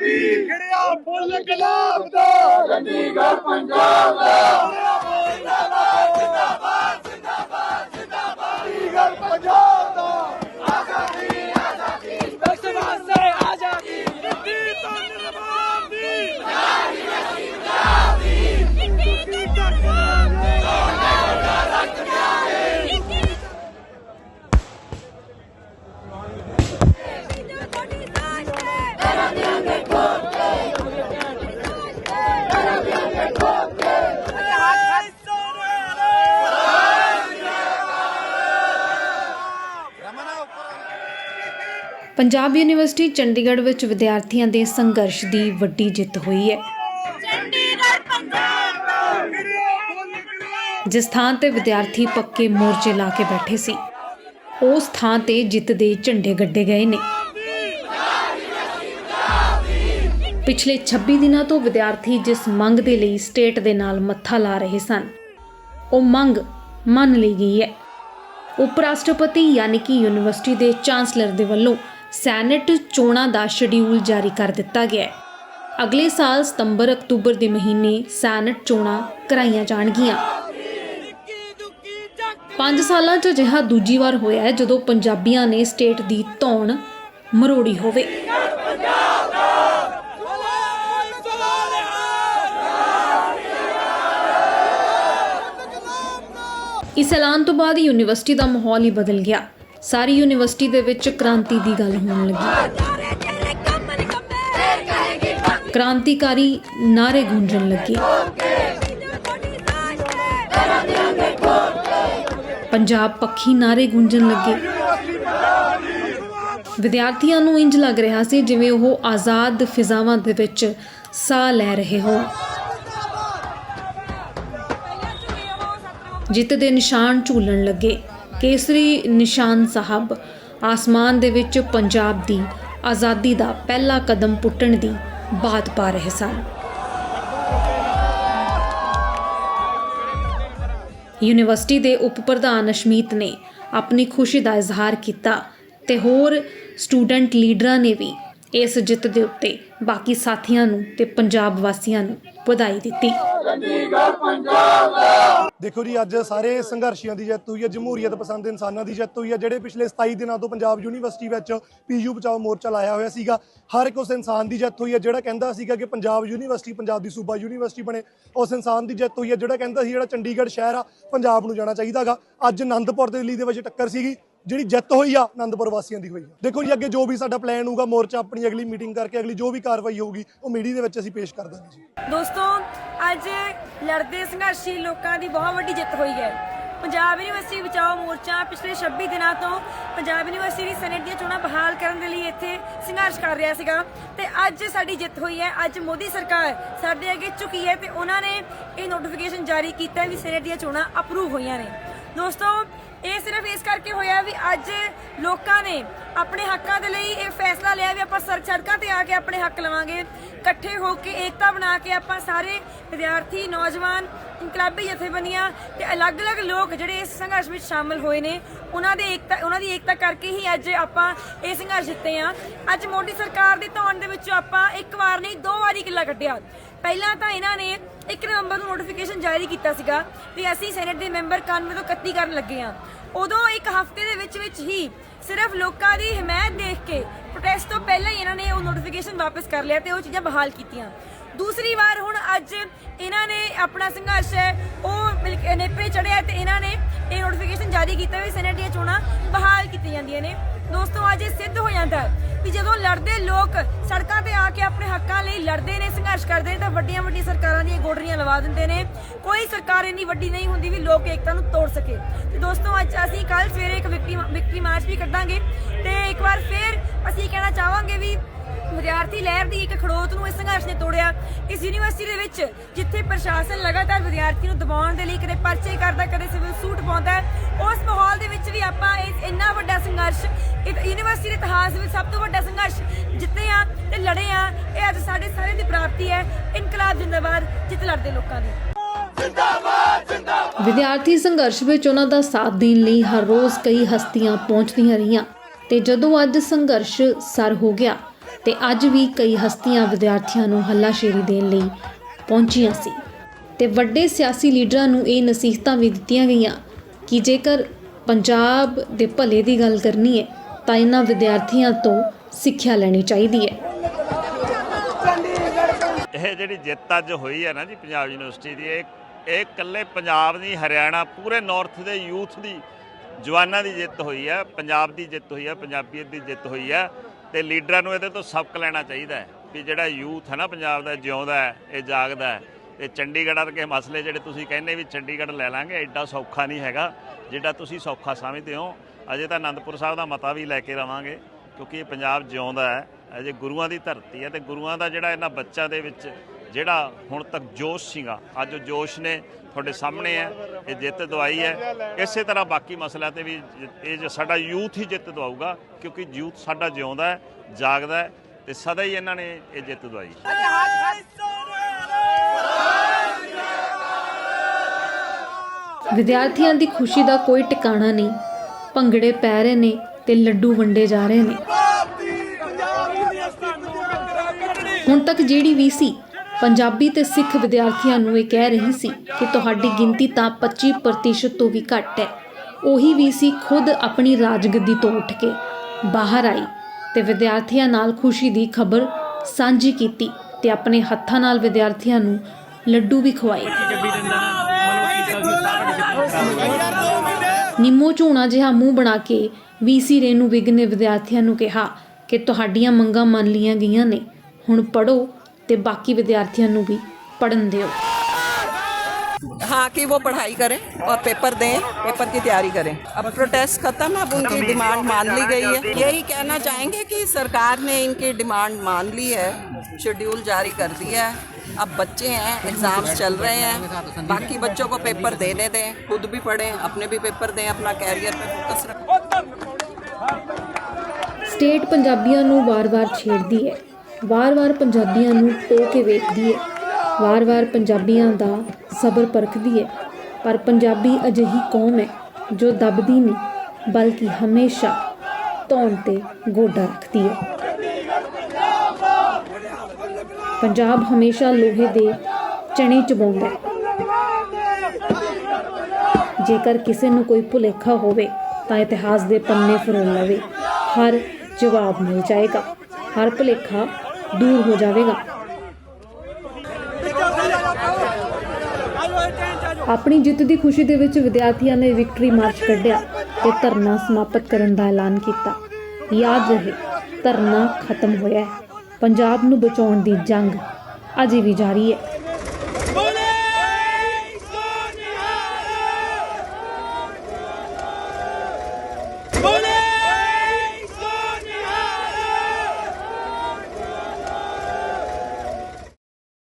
ਖਿੜਿਆ ਫੁੱਲ ਗੁਲਾਬ ਦਾ ਚੰਡੀਗੜ੍ਹ ਪੰਜਾਬ ਦਾ ਪੰਜਾਬ ਯੂਨੀਵਰਸਿਟੀ ਚੰਡੀਗੜ੍ਹ ਵਿੱਚ ਵਿਦਿਆਰਥੀਆਂ ਦੇ ਸੰਘਰਸ਼ ਦੀ ਵੱਡੀ ਜਿੱਤ ਹੋਈ ਹੈ। ਜਿਸ ਥਾਂ ਤੇ ਵਿਦਿਆਰਥੀ ਪੱਕੇ ਮੋਰਚੇ ਲਾ ਕੇ ਬੈਠੇ ਸੀ ਉਸ ਥਾਂ ਤੇ ਜਿੱਤ ਦੇ ਝੰਡੇ ਗੱਡੇ ਗਏ ਨੇ। ਪਿਛਲੇ 26 ਦਿਨਾਂ ਤੋਂ ਵਿਦਿਆਰਥੀ ਜਿਸ ਮੰਗ ਦੇ ਲਈ ਸਟੇਟ ਦੇ ਨਾਲ ਮੱਥਾ ਲਾ ਰਹੇ ਸਨ ਉਹ ਮੰਗ ਮੰਨ ਲਈ ਗਈ ਹੈ। ਉਪ ਰਾਸ਼ਟਰਪਤੀ ਯਾਨੀ ਕਿ ਯੂਨੀਵਰਸਿਟੀ ਦੇ ਚਾਂਸਲਰ ਦੇ ਵੱਲੋਂ ਸੈਨੇਟ ਚੋਣਾਂ ਦਾ ਸ਼ਡਿਊਲ ਜਾਰੀ ਕਰ ਦਿੱਤਾ ਗਿਆ ਹੈ। ਅਗਲੇ ਸਾਲ ਸਤੰਬਰ ਅਕਤੂਬਰ ਦੇ ਮਹੀਨੇ ਸੈਨੇਟ ਚੋਣਾਂ ਕਰਾਈਆਂ ਜਾਣਗੀਆਂ। 5 ਸਾਲਾਂ 'ਚ ਅਜਿਹਾ ਦੂਜੀ ਵਾਰ ਹੋਇਆ ਹੈ ਜਦੋਂ ਪੰਜਾਬੀਆਂ ਨੇ ਸਟੇਟ ਦੀ ਧੌਣ ਮਰੋੜੀ ਹੋਵੇ। ਇਸ ਐਲਾਨ ਤੋਂ ਬਾਅਦ ਯੂਨੀਵਰਸਿਟੀ ਦਾ ਮਾਹੌਲ ਹੀ ਬਦਲ ਗਿਆ। ਸਾਰੀ ਯੂਨੀਵਰਸਿਟੀ ਦੇ ਵਿੱਚ ਕ੍ਰਾਂਤੀ ਦੀ ਗੱਲ ਹੋਣ ਲੱਗੀ। ਕ੍ਰਾਂਤੀਕਾਰੀ ਨਾਰੇ ਗੂੰਜਣ ਲੱਗੇ। ਪੰਜਾਬ ਪੱਖੀ ਨਾਰੇ ਗੂੰਜਣ ਲੱਗੇ। ਵਿਦਿਆਰਥੀਆਂ ਨੂੰ ਇੰਜ ਲੱਗ ਰਿਹਾ ਸੀ ਜਿਵੇਂ ਉਹ ਆਜ਼ਾਦ ਫਿਜ਼ਾਵਾਂ ਦੇ ਵਿੱਚ ਸਾਹ ਲੈ ਰਹੇ ਹੋ ਜਿੱਤ ਦੇ ਨਿਸ਼ਾਨ ਝੂਲਣ ਲੱਗੇ। ਕੇਸਰੀ ਨਿਸ਼ਾਨ ਸਾਹਿਬ ਆਸਮਾਨ ਦੇ ਵਿੱਚ ਪੰਜਾਬ ਦੀ ਆਜ਼ਾਦੀ ਦਾ ਪਹਿਲਾ ਕਦਮ ਪੁੱਟਣ ਦੀ ਬਾਤ ਪਾ ਰਹੇ ਸਨ। ਯੂਨੀਵਰਸਿਟੀ ਦੇ ਉਪ ਪ੍ਰਧਾਨ ਅਸ਼ਮੀਤ ਨੇ ਆਪਣੀ ਖੁਸ਼ੀ ਦਾ ਇਜ਼ਹਾਰ ਕੀਤਾ ਤੇ ਹੋਰ ਸਟੂਡੈਂਟ ਲੀਡਰਾਂ ਨੇ ਵੀ ਇਸ ਜਿੱਤ ਦੇ ਉੱਤੇ ਬਾਕੀ ਸਾਥੀਆਂ ਨੂੰ ਤੇ ਪੰਜਾਬ ਵਾਸੀਆਂ ਨੂੰ ਵਧਾਈ ਦਿੱਤੀ। ਦੇਖੋ ਜੀ, ਅੱਜ ਸਾਰੇ ਸੰਘਰਸ਼ੀਆਂ ਦੀ ਜਿੱਤ ਹੋਈ ਹੈ, ਜਮਹੂਰੀਅਤ ਪਸੰਦ ਇਨਸਾਨਾਂ ਦੀ ਜਿੱਤ ਹੋਈ ਹੈ। ਜਿਹੜੇ ਪਿਛਲੇ 27 ਦਿਨਾਂ ਤੋਂ ਪੰਜਾਬ ਯੂਨੀਵਰਸਿਟੀ ਵਿੱਚ ਪੀਯੂ ਬਚਾਓ ਮੋਰਚਾ ਲਾਇਆ ਹੋਇਆ ਸੀਗਾ, ਹਰ ਇੱਕ ਉਸ ਇਨਸਾਨ ਦੀ ਜਿੱਤ ਹੋਈ ਹੈ, ਜਿਹੜਾ ਕਹਿੰਦਾ ਸੀਗਾ ਕਿ ਪੰਜਾਬ ਯੂਨੀਵਰਸਿਟੀ, ਪੰਜਾਬ ਦੀ ਸੂਬਾ ਯੂਨੀਵਰਸਿਟੀ ਬਣੇ, ਉਸ ਇਨਸਾਨ ਦੀ ਜਿੱਤ ਹੋਈ ਹੈ, ਜਿਹੜਾ ਕਹਿੰਦਾ ਸੀ ਜਿਹੜਾ ਚੰਡੀਗੜ੍ਹ ਸ਼ਹਿਰ ਆ, ਪੰਜਾਬ ਨੂੰ ਜਾਣਾ ਚਾਹੀਦਾਗਾ ਅੱਜ ਆਨੰਦਪੁਰ ਦਿੱਲੀ ਦੇ ਵਿੱਚ ਟੱਕਰ ਸੀਗੀ। ਜਿਹੜੀ ਜਿੱਤ ਹੋਈ ਆ ਆਨੰਦਪੁਰ ਵਾਸੀਆਂ ਦੀ ਹੋਈ ਆ। ਦੇਖੋ ਜੀ, ਅੱਗੇ ਜੋ ਵੀ ਸਾਡਾ ਪਲਾਨ ਹੋਊਗਾ, ਮੋਰਚਾ ਆਪਣੀ ਅਗਲੀ ਮੀਟਿੰਗ ਕਰਕੇ ਅਗਲੀ ਜੋ ਵੀ ਕਾਰਵਾਈ ਹੋਊਗੀ, ਉਹ ਮੀਡੀਆ ਦੇ ਵਿੱਚ ਅਸੀਂ ਪੇਸ਼ ਕਰ ਦਾਂਗੇ ਜੀ। ਦੋਸਤੋ, ਅੱਜ ਲੜਦੇ ਸੰਘਰਸ਼ੀ ਲੋਕਾਂ ਦੀ ਬਹੁਤ ਵੱਡੀ ਜਿੱਤ ਹੋਈ ਹੈ। ਪੰਜਾਬ ਯੂਨੀਵਰਸਿਟੀ ਬਚਾਓ ਮੋਰਚਾ ਪਿਛਲੇ 26 ਦਿਨਾਂ ਤੋਂ ਪੰਜਾਬ ਯੂਨੀਵਰਸਿਟੀ ਦੀ ਸੈਨੇਟ ਦੀਆਂ ਚੋਣਾਂ ਬਹਾਲ ਕਰਨ ਦੇ ਲਈ ਇੱਥੇ ਸੰਘਰਸ਼ ਕਰ ਰਿਹਾ ਸੀਗਾ। ਤੇ ਅੱਜ ਸਾਡੀ ਜਿੱਤ ਹੋਈ ਹੈ। ਅੱਜ ਮੋਦੀ ਸਰਕਾਰ ਸਾਡੇ ਅੱਗੇ ਝੁਕੀ ਹੈ ਤੇ ਉਹਨਾਂ ਨੇ ਇਹ ਨੋਟੀਫਿਕੇਸ਼ਨ ਜਾਰੀ ਕੀਤਾ ਵੀ ਸੈਨੇਟ ਦੀਆਂ ਚੋਣਾਂ ਅਪਰੂਵ ਹੋਈਆਂ ਨੇ। ਦੋਸਤੋ ਇਹ ਸਿਰਫ ਇਸ ਕਰਕੇ ਹੋਇਆ ਵੀ ਅੱਜ ਲੋਕਾਂ ਨੇ ਆਪਣੇ ਹੱਕਾਂ ਦੇ ਲਈ ਇਹ ਫੈਸਲਾ ਲਿਆ ਵੀ ਆਪਾਂ ਸੜਕ ਸੜਕਾਂ ਤੇ ਆ ਕੇ ਆਪਣੇ ਹੱਕ ਲਵਾਂਗੇ। ਇਕੱਠੇ ਹੋ ਕੇ ਏਕਤਾ ਬਣਾ ਕੇ ਆਪਾਂ ਸਾਰੇ ਵਿਦਿਆਰਥੀ, ਨੌਜਵਾਨ, ਇਨਕਲਾਬੀ ਜਥੇਬੰਦੀਆਂ ਤੇ ਅਲੱਗ-ਅਲੱਗ ਲੋਕ ਜਿਹੜੇ ਇਸ ਸੰਘਰਸ਼ ਵਿੱਚ ਸ਼ਾਮਲ ਹੋਏ ਨੇ, ਉਹਨਾਂ ਦੇ ਏਕਤਾ, ਉਹਨਾਂ ਦੀ ਏਕਤਾ ਕਰਕੇ ਹੀ ਅੱਜ ਆਪਾਂ ਇਹ ਸੰਘਰਸ਼ ਜਿੱਤੇ ਆ ਅੱਜ ਮੋਦੀ ਸਰਕਾਰ ਦੇ ਧੌਣ ਦੇ ਵਿੱਚੋਂ ਆਪਾਂ ਇੱਕ ਵਾਰ ਨਹੀਂ, ਦੋ ਵਾਰੀ ਕਿੱਲਾ ਕੱਢਿਆ। ਪਹਿਲਾਂ ਤਾਂ ਇਹਨਾਂ ਨੇ 1 ਨਵੰਬਰ ਨੂੰ ਨੋਟੀਫਿਕੇਸ਼ਨ ਜਾਰੀ ਕੀਤਾ ਸੀਗਾ ਵੀ ਅਸੀਂ ਸੈਨੇਟ ਦੇ ਮੈਂਬਰ 91 ਤੋਂ 31 ਕਰਨ ਲੱਗੇ ਆ ਉਦੋਂ ਇੱਕ ਹਫ਼ਤੇ ਦੇ ਵਿੱਚ ਵਿੱਚ ਹੀ ਸਿਰਫ ਲੋਕਾਂ ਦੀ ਹਮਾਇਤ ਦੇਖ ਕੇ ਪ੍ਰੋਟੈਸਟ ਤੋਂ ਪਹਿਲਾਂ ਹੀ ਇਹਨਾਂ ਨੇ ਉਹ ਨੋਟੀਫਿਕੇਸ਼ਨ ਵਾਪਸ ਕਰ ਲਿਆ ਤੇ ਉਹ ਚੀਜ਼ਾਂ ਬਹਾਲ ਕੀਤੀਆਂ। ਦੂਸਰੀ ਵਾਰ ਹੁਣ ਅੱਜ ਇਹਨਾਂ ਨੇ ਆਪਣਾ ਸੰਘਰਸ਼ ਹੈ, ਉਹ ਮਿਲ ਚੜਿਆ ਤੇ ਇਹਨਾਂ ਨੇ ਇਹ ਨੋਟੀਫਿਕੇਸ਼ਨ ਜਾਰੀ ਕੀਤਾ ਵੀ ਸੈਨੇਟ ਦੀਆਂ ਚੋਣਾਂ ਬਹਾਲ ਕੀਤੀਆਂ ਜਾਂਦੀਆਂ ਨੇ। ਦੋਸਤੋ, ਅੱਜ ਇਹ ਸਿੱਧ ਹੋ ਜਾਂਦਾ ਹੈ ਵੀ ਜਦੋਂ ਲੜਦੇ ਲੋਕ ਸੜਕਾਂ ਤੇ ਆ ਕੇ ਆਪਣੇ ਹੱਕਾਂ ਲਈ ਲੜਦੇ ਨੇ, ਸੰਘਰਸ਼ ਕਰਦੇ ਨੇ, ਤਾਂ ਵੱਡੀਆਂ ਵੱਡੀਆਂ ਸਰਕਾਰਾਂ ਦੀਆਂ ਗੋਡਰੀਆਂ ਲਵਾ ਦਿੰਦੇ ਨੇ। ਕੋਈ ਸਰਕਾਰ ਇੰਨੀ ਵੱਡੀ ਨਹੀਂ ਹੁੰਦੀ ਵੀ ਲੋਕ ਏਕਤਾ ਨੂੰ ਤੋੜ ਸਕੇ। ਤੇ ਦੋਸਤੋ, ਅੱਜ ਅਸੀਂ ਕੱਲ ਸਵੇਰੇ ਇੱਕ ਵਿਕਟਰੀ ਵਿਕਟਰੀ ਮਾਰਚ ਵੀ ਕੱਢਾਂਗੇ। ਤੇ ਇੱਕ ਵਾਰ ਫੇਰ ਅਸੀਂ ਕਹਿਣਾ ਚਾਹਾਂਗੇ ਵੀ ਵਿਦਿਆਰਥੀ ਲਹਿਰ ਦੀ ਇੱਕ ਖੜੋਤ ਨੂੰ ਇਸ ਸੰਘਰਸ਼ ਨੇ ਤੋੜਿਆ। ਇਸ ਯੂਨੀਵਰਸਿਟੀ ਦੇ ਵਿੱਚ ਜਿੱਥੇ ਪ੍ਰਸ਼ਾਸਨ ਲਗਾਤਾਰ ਵਿਦਿਆਰਥੀ ਨੂੰ ਦਬਾਉਣ ਦੇ ਲਈ ਕਦੇ ਪਰਚੇ ਕਰਦਾ, ਕਦੇ ਸਿਵਲ ਸੂਟ ਪਾਉਂਦਾ, ਉਸ ਇੰਨਾ ਵੱਡਾ ਸੰਘਰਸ਼, ਇਹ ਯੂਨੀਵਰਸਿਟੀ ਦੇ ਇਤਿਹਾਸ ਵਿੱਚ ਸਭ ਤੋਂ ਵੱਡਾ ਸੰਘਰਸ਼ ਜਿੱਤੇ ਆ ਤੇ ਲੜੇ ਆ, ਇਹ ਅੱਜ ਸਾਡੇ ਸਾਰਿਆਂ ਦੀ ਪ੍ਰਾਪਤੀ ਹੈ, ਇਨਕਲਾਬ ਜਿੰਦਾਬਾਦ, ਜਿੱਤ ਲੜਦੇ ਲੋਕਾਂ ਦੀ। ਵਿਦਿਆਰਥੀ ਸੰਘਰਸ਼ ਵਿੱਚ ਉਹਨਾਂ ਦਾ ਸਾਥ ਦੇਣ ਲਈ ਹਰ ਰੋਜ਼ ਕਈ ਹਸਤੀਆਂ ਪਹੁੰਚਦੀਆਂ ਰਹੀਆਂ ਤੇ ਜਦੋਂ ਅੱਜ ਸੰਘਰਸ਼ ਸਰ ਹੋ ਗਿਆ ਤੇ ਅੱਜ ਵੀ ਕਈ ਹਸਤੀਆਂ ਵਿਦਿਆਰਥੀਆਂ ਨੂੰ ਹੱਲਾਸ਼ੇਰੀ ਦੇਣ ਲਈ ਪਹੁੰਚੀਆਂ ਸੀ ਤੇ ਵੱਡੇ ਸਿਆਸੀ ਲੀਡਰਾਂ ਨੂੰ ਇਹ ਨਸੀਹਤਾਂ ਵੀ ਦਿੱਤੀਆਂ ਗਈਆਂ ਕਿ ਜੇਕਰ ਪੰਜਾਬ ਦੇ ਭਲੇ ਦੀ ਗੱਲ ਕਰਨੀ ਹੈ, ਤਾਂ ਇਹਨਾਂ ਵਿਦਿਆਰਥੀਆਂ ਤੋਂ ਸਿੱਖਿਆ ਲੈਣੀ ਚਾਹੀਦੀ ਹੈ। ਇਹ ਜਿਹੜੀ ਜਿੱਤ ਅੱਜ ਹੋਈ ਹੈ ਨਾ ਜੀ ਪੰਜਾਬ ਯੂਨੀਵਰਸਿਟੀ ਦੀ, ਇਹ ਇਹ ਇਕੱਲੇ ਪੰਜਾਬ ਦੀ ਹਰਿਆਣਾ ਪੂਰੇ ਨਾਰਥ ਦੇ ਯੂਥ ਦੀ, ਜਵਾਨਾਂ ਦੀ ਜਿੱਤ ਹੋਈ ਹੈ, ਪੰਜਾਬ ਦੀ ਜਿੱਤ ਹੋਈ ਹੈ, ਪੰਜਾਬੀਅਤ ਦੀ ਜਿੱਤ ਹੋਈ ਹੈ, ਤੇ ਲੀਡਰਾਂ ਨੂੰ ਇਹਦੇ ਤੋਂ ਸਬਕ ਲੈਣਾ ਚਾਹੀਦਾ ਹੈ ਕਿ ਜਿਹੜਾ ਯੂਥ ਹੈ ਨਾ ਪੰਜਾਬ ਦਾ, ਜਿਉਂਦਾ ਹੈ, ਇਹ ਜਾਗਦਾ ਹੈ। ਤੇ ਚੰਡੀਗੜ੍ਹ ਵਰਗੇ ਮਸਲੇ ਜਿਹੜੇ ਤੁਸੀਂ ਕਹਿੰਦੇ ਵੀ ਚੰਡੀਗੜ੍ਹ ਲੈ ਲਾਂਗੇ, ਐਡਾ ਸੌਖਾ ਨਹੀਂ ਹੈਗਾ, ਜਿਹੜਾ ਤੁਸੀਂ ਸੌਖਾ ਸਮਝਦੇ ਹੋ। ਅਜੇ ਤਾਂ ਆਨੰਦਪੁਰ ਸਾਹਿਬ ਦਾ ਮਤਾ ਵੀ ਲੈ ਕੇ ਰਵਾਂਗੇ, ਕਿਉਂਕਿ ਇਹ ਪੰਜਾਬ ਜਿਉਂਦਾ ਹੈ, ਅਜੇ ਗੁਰੂਆਂ ਦੀ ਧਰਤੀ ਹੈ ਤੇ ਗੁਰੂਆਂ ਦਾ ਜਿਹੜਾ ਇਹਨਾਂ ਬੱਚਿਆਂ ਦੇ ਵਿੱਚ ਜਿਹੜਾ ਹੁਣ ਤੱਕ ਜੋਸ਼ ਸੀਗਾ, ਅੱਜ ਉਹ ਜੋਸ਼ ਨੇ ਤੁਹਾਡੇ ਸਾਹਮਣੇ ਹੈ, ਇਹ ਜਿੱਤ ਦਵਾਈ ਹੈ। ਇਸੇ ਤਰ੍ਹਾਂ ਬਾਕੀ ਮਸਲਿਆਂ ਤੇ ਵੀ ਇਹ ਜੋ ਸਾਡਾ ਯੂਥ ਹੀ ਜਿੱਤ ਦਵਾਊਗਾ, ਕਿਉਂਕਿ ਯੂਥ ਸਾਡਾ ਜਿਉਂਦਾ ਹੈ, ਜਾਗਦਾ ਹੈ ਤੇ ਸਦਾ ਹੀ ਇਹਨਾਂ ਨੇ ਇਹ ਜਿੱਤ ਦਵਾਈ। ਵਿਦਿਆਰਥੀਆਂ ਦੀ ਖੁਸ਼ੀ ਦਾ ਕੋਈ ਟਿਕਾਣਾ ਨਹੀਂ। ਭੰਗੜੇ ਪੈ ਰਹੇ ਨੇ ਤੇ ਲੱਡੂ ਵੰਡੇ ਜਾ ਰਹੇ ਨੇ। ਹੁਣ ਤੱਕ ਜਿਹੜੀ ਵੀ ਸੀ, ਪੰਜਾਬੀ ਤੇ ਸਿੱਖ ਵਿਦਿਆਰਥੀਆਂ ਨੂੰ ਇਹ ਕਹਿ ਰਹੀ ਸੀ ਕਿ ਤੁਹਾਡੀ ਗਿਣਤੀ ਤਾਂ 25% ਤੋਂ ਵੀ ਘੱਟ ਹੈ। ਉਹੀ ਵੀ ਸੀ ਖੁਦ ਆਪਣੀ ਰਾਜਗੱਦੀ ਤੋਂ ਉੱਠ ਕੇ ਬਾਹਰ ਆਈ ਤੇ ਵਿਦਿਆਰਥੀਆਂ ਨਾਲ ਖੁਸ਼ੀ ਦੀ ਖਬਰ ਸਾਂਝੀ ਕੀਤੀ ਤੇ ਆਪਣੇ ਹੱਥਾਂ ਨਾਲ ਵਿਦਿਆਰਥੀਆਂ ਨੂੰ ਲੱਡੂ ਵੀ ਖਵਾਏ। ਨਿੰਮੋ ਝੂਣਾ ਜਿਹਾ ਮੂੰਹ ਬਣਾ ਕੇ ਵੀਸੀ ਰੇਨੂ ਵਿਗ ਨੇ ਵਿਦਿਆਰਥੀਆਂ ਨੂੰ ਕਿਹਾ ਕਿ ਤੁਹਾਡੀਆਂ ਮੰਗਾਂ ਮੰਨ ਲੀਆਂ ਗਈਆਂ ਨੇ। ਹੁਣ ਪੜੋ ਤੇ ਬਾਕੀ ਵਿਦਿਆਰਥੀਆਂ ਨੂੰ ਵੀ ਪੜਨ ਦਿਓ। हाँ कि वो पढ़ाई करें और पेपर दें पेपर की तैयारी करें अब प्रोटेस्ट खत्म अब उनकी डिमांड मान ली गई है यही कहना चाहेंगे कि सरकार ने इनकी डिमांड मान ली है शेड्यूल जारी कर दिया है अब बच्चे हैं एग्ज़ाम्स चल रहे हैं बाकी बच्चों को पेपर देने दें खुद भी पढ़ें अपने भी पेपर दें अपना कैरियर पे फोकस रखें ਸਟੇਟ ਪੰਜਾਬੀਆਂ ਨੂੰ ਵਾਰ-ਵਾਰ ਛੇੜਦੀ ਹੈ ਵਾਰ-ਵਾਰ ਪੰਜਾਬੀਆਂ ਨੂੰ ਟੋ ਕੇ ਵੇਖਦੀ ਹੈ ਵਾਰ-ਵਾਰ ਪੰਜਾਬੀਆਂ ਦਾ ਸਬਰ ਪਰਖਦੀ ਹੈ ਪਰ ਪੰਜਾਬੀ ਅਜਿਹੀ ਕੌਮ ਹੈ ਜੋ ਦੱਬਦੀ ਨਹੀਂ ਬਲਕਿ ਹਮੇਸ਼ਾ ਧੌਣ ਤੇ ਗੋਡਾ ਰੱਖਦੀ ਹੈ ਪੰਜਾਬ ਹਮੇਸ਼ਾ ਲੋਹੇ ਦੇ ਚਣੇ ਚਬਾਉਂਦਾ ਹੈ ਜੇਕਰ ਕਿਸੇ ਨੂੰ ਕੋਈ ਭੁਲੇਖਾ ਹੋਵੇ, ਤਾਂ ਇਤਿਹਾਸ ਦੇ ਪੰਨੇ ਫਰੋਲ ਲਵੇ। ਹਰ ਜਵਾਬ ਮਿਲ ਜਾਏਗਾ। ਹਰ ਭੁਲੇਖਾ ਦੂਰ ਹੋ ਜਾਵੇਗਾ। ਆਪਣੀ ਜਿੱਤ ਦੀ ਖੁਸ਼ੀ ਦੇ ਵਿੱਚ ਵਿਦਿਆਰਥੀਆਂ ਨੇ ਵਿਕਟਰੀ ਮਾਰਚ ਕੱਢਿਆ ਤੇ ਧਰਨਾ ਸਮਾਪਤ ਕਰਨ ਦਾ ਐਲਾਨ ਕੀਤਾ। ਯਾਦ ਰਹੇ, ਧਰਨਾ ਖਤਮ ਹੋਇਆ ਹੈ। ਪੰਜਾਬ ਨੂੰ ਬਚਾਉਣ ਦੀ ਜੰਗ ਅਜੇ ਵੀ ਜਾਰੀ ਹੈ।